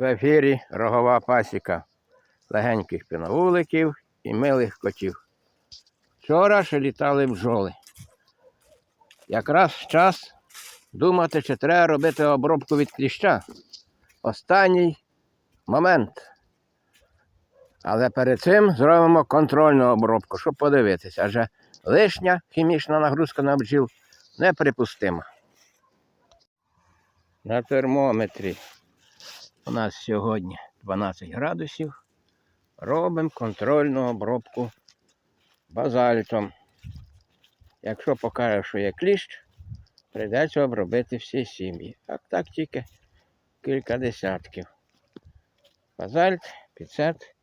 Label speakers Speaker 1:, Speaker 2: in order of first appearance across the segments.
Speaker 1: В ефірі рогова пасіка легеньких піновуликів і милих котів. Вчора ще літали бджоли. Якраз час думати, чи треба робити обробку від кліща. Останній момент. Але перед цим зробимо контрольну обробку, щоб подивитися, адже лишня хімічна нагрузка на бджіл неприпустима. На термометрі у нас сьогодні 12 градусів. Робимо контрольну обробку базальтом. Якщо покаже, що є кліщ, прийдеться обробити всі сім'ї. Так, так тільки кілька десятків. Базальт, піцет,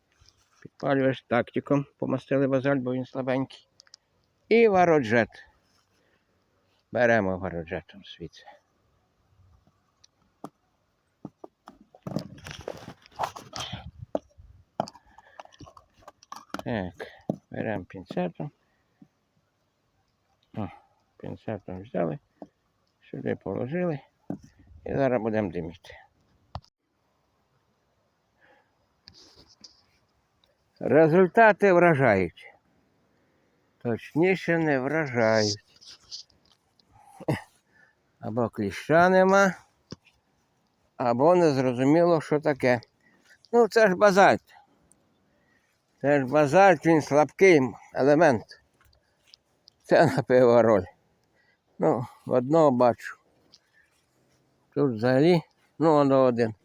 Speaker 1: підпалюєш тактиком, помастили базальт, бо він слабенький. І вароджет. Беремо вароджетом звідси. Так, беремо пінцетом. О, пінцетом взяли, сюди положили і зараз будемо диміти. Результати вражають. Точніше не вражають. Або кліща нема, або не зрозуміло, що таке. Ну, це ж базальт. Це ж базальт, він слабкий елемент. Це напевно роль. Ну, одного бачу. Тут взагалі, ну, воно один.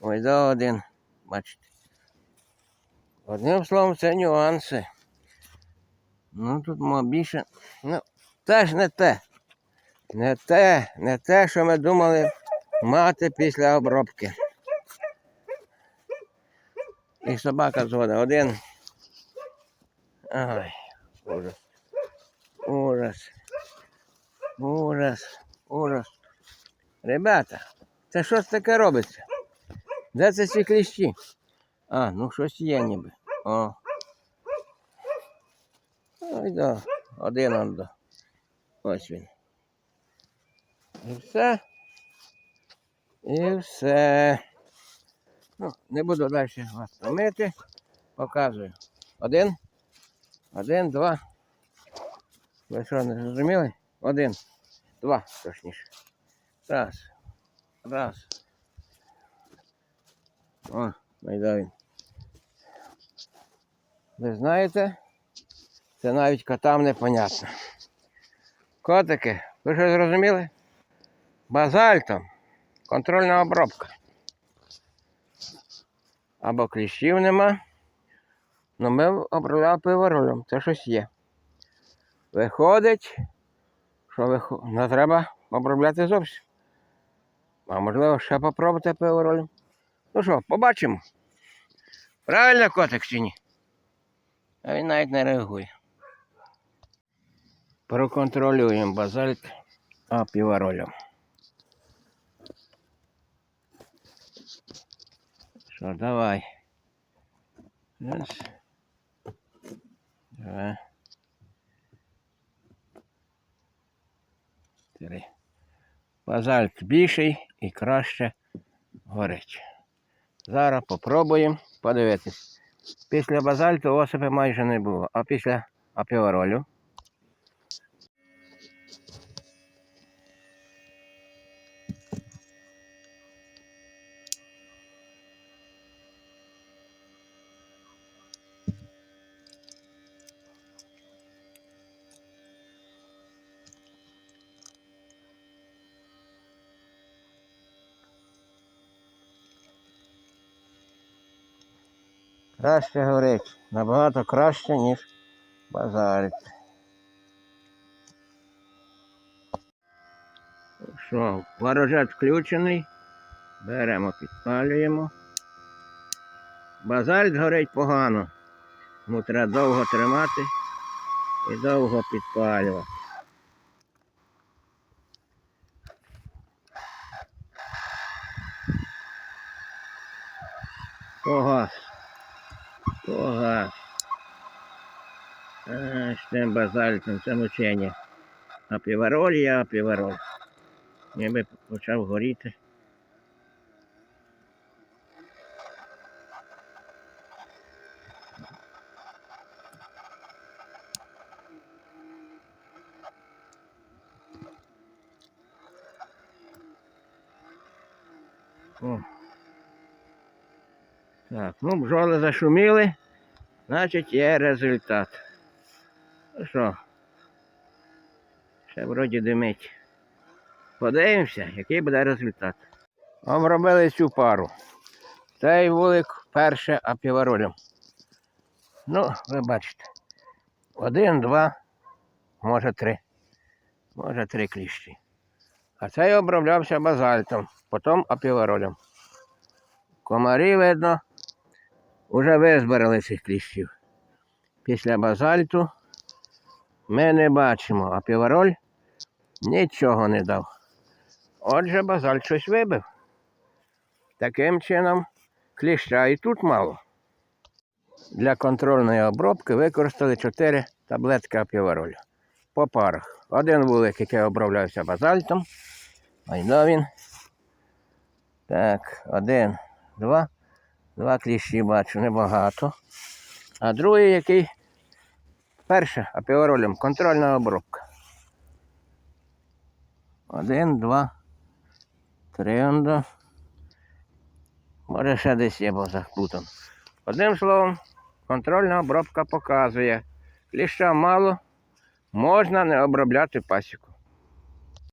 Speaker 1: Ой, да один. Бачите. Одним словом, це нюанси. Ну, тут мо більше. Ну, теж не те. Не те, не те, що ми думали мати після обробки. І собака згода. Один. Ай, ужас. Ужас. Ужас. Ужас. Ребята, це що ж таке робиться? Де це ці кліщі? А, ну щось є ніби. О. Ой, да. Один он до. Ось він. І все. І все. Ну, не буду далі вас томити. Показую. Один. Один, два. Ви що, не зрозуміли? Один. Два, точніше. Раз. Раз. О, найда він. Ви знаєте, це навіть котам непонятно. Котики, ви що зрозуміли? Базальтом. Контрольна обробка. Або кліщів нема. Ну ми обробляли пиворолем, це щось є. Виходить, що не треба обробляти зовсім. А можливо, ще попробувати пиворолем. Ну що, побачимо. Правильно котик чи ні? А він навіть не реагує. Проконтролюємо базальт апіворолем. Що, давай. Раз. Два. Три. Базальт більший і краще горить. Зараз попробуємо подивитись. Після базальту осипи майже не було, а після апіоролю. Краще горить. Набагато краще, ніж базальт. Що, ворожет включений. Беремо, підпалюємо. Базальт горить погано. Йому треба довго тримати і довго підпалювати. Кога. Штем базальтом, ну, це мучення. А півароль я, а півароль. Ніби почав горіти. О. Так, ну бджоли зашуміли, значить є результат. Ну що? Ще вроді димить. Подивимося, який буде результат. Обробили цю пару. Цей вулик перше апіваролем. Ну, ви бачите. Один, два, може три. Може три кліщі. А цей оброблявся базальтом, потім апіваролем. Комарі, видно, вже визбирали цих кліщів. Після базальту ми не бачимо, а півароль нічого не дав. Отже, базальт щось вибив. Таким чином, кліща і тут мало. Для контрольної обробки використали 4 таблетки апіваролю по парах. Один вулик, який оброблявся базальтом. Айно він. Так, один, два. Два кліщі бачу, небагато. А другий, який перше апіоролем, контрольна обробка. Один, два, три. ондо. Може ще десь є, бо заплутан. Одним словом, контрольна обробка показує. Кліща мало, можна не обробляти пасіку.